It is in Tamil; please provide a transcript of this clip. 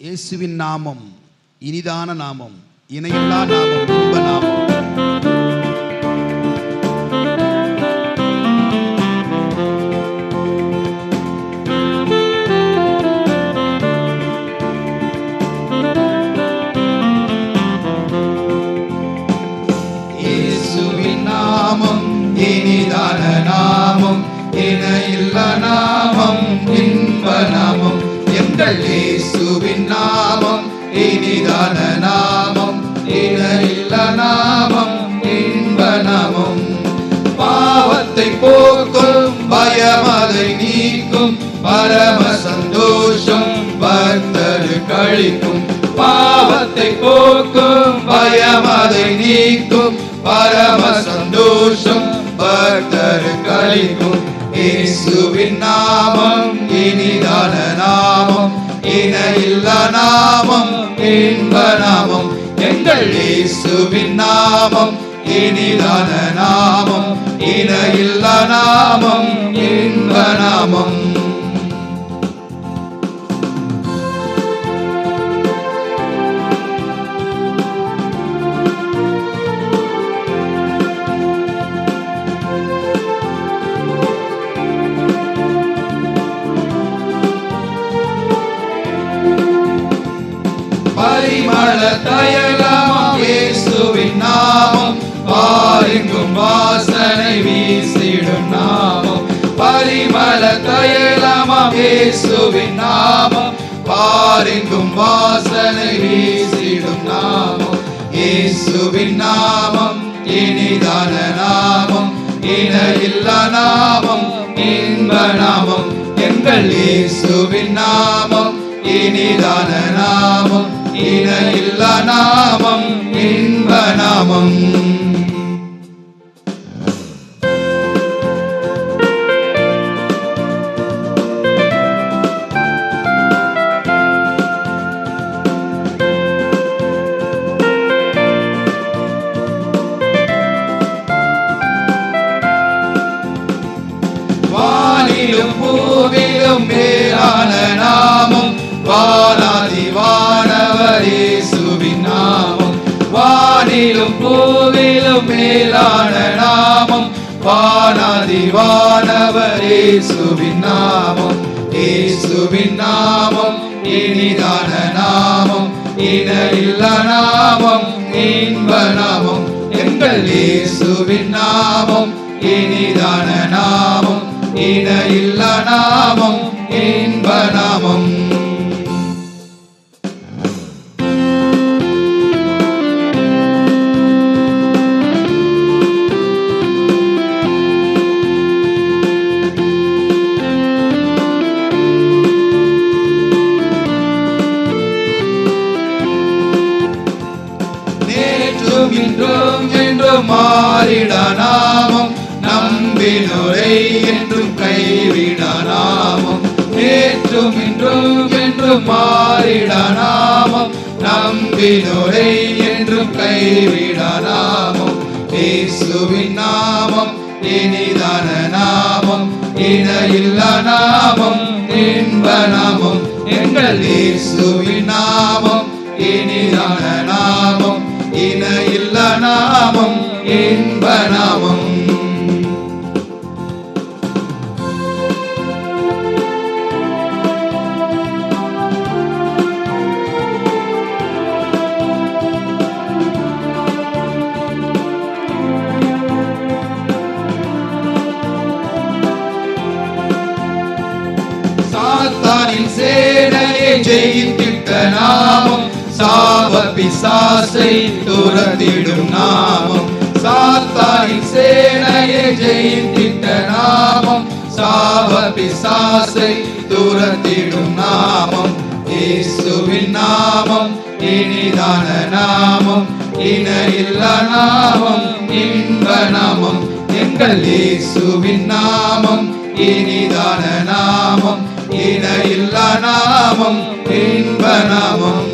இயேசுவின் நாமம் இனிதான நாமம் இணையில்லா நாமம் இன்ப நாமம் இனிதான நாமம் இணையில்ல நாமம் இன்ப நாமம். எங்கள் இயேசு இனிதான நாமம் இணையில்ல நாமம் இன்ப நாமம். பாவத்தை போக்கும் பயமதை நீக்கும். பரம சந்தோஷம் பக்தரு கழிக்கும். பாவத்தை போக்கும் பயமதை நீக்கும். பரம சந்தோஷம் பக்தரு கழிக்கும். இயேசுவின் நாமம் இனிதான நாமம். இணையில்ல நாமம் இன்ப நாமம் எங்கள் இயேசுவின் நாமம் இனிதான நாமம் இணையில்ல நாமம் இன்ப நாமம் பரிமள தயலமாம் இயேசுவின் நாமம். பாருங்கும் வாசனை வீசிடும் நாமம். பரிமள தயலமாம் இயேசுவின் நாமம். பாருங்கும் வாசனை வீசிடும் நாமம். இயேசுவின் நாமம் இனிதான நாமம். இணையில்ல நாமம் இன்ப நாமம். எங்கள் இயேசுவின் நாமம் இனிதான நாமம். இணையில்ல நாமம் இன்ப நாமம் வானிலும் பூவிலும் மேலான நாமம் வாராதி வானவர் வானிலும் பூவிலும் மேலான நாமம். வானாதி வானவர் இயேசுவின் நாமம். இயேசுவின் நாமம் இனிதான நாமம். இணையில்ல நாமம் இன்ப நாமம். எங்கள் இயேசுவின் நாமம் இனிதான நாமம். இணையில்ல நாமம் இன்ப நாமம். என்றும் இன்றும் என்றும் மாறிட நாமம். நம்பினுரை என்றும் கைவிட நாமம். நேற்றும் இன்றும் என்றும் மாறிட நாமம். நம்பினுரை என்றும் கைவிட நாமம். இயேசுவின் நாமம் இனிதான நாமம். இணையில்ல நாமம் இன்ப நாமம். எங்கள் இயேசுவின் நாமம் இனிதான நாமம். இன்பநாமம் சாத்தானின் சேனையை ஜெயித்திட்ட நாமம் சாப பிசாசை துரத்திடும் நாமம். சாத்தானின் சேனையை ஜெயித்திட்ட நாமம். சாப பிசாசை துரத்திடும் நாமம். இயேசுவின் நாமம் இனிதான நாமம். இணையில்ல நாமம் இன்ப நாமம். எங்கள் இயேசுவின் நாமம் இனிதான நாமம். இணையில்ல நாமம் இன்ப நாமம்.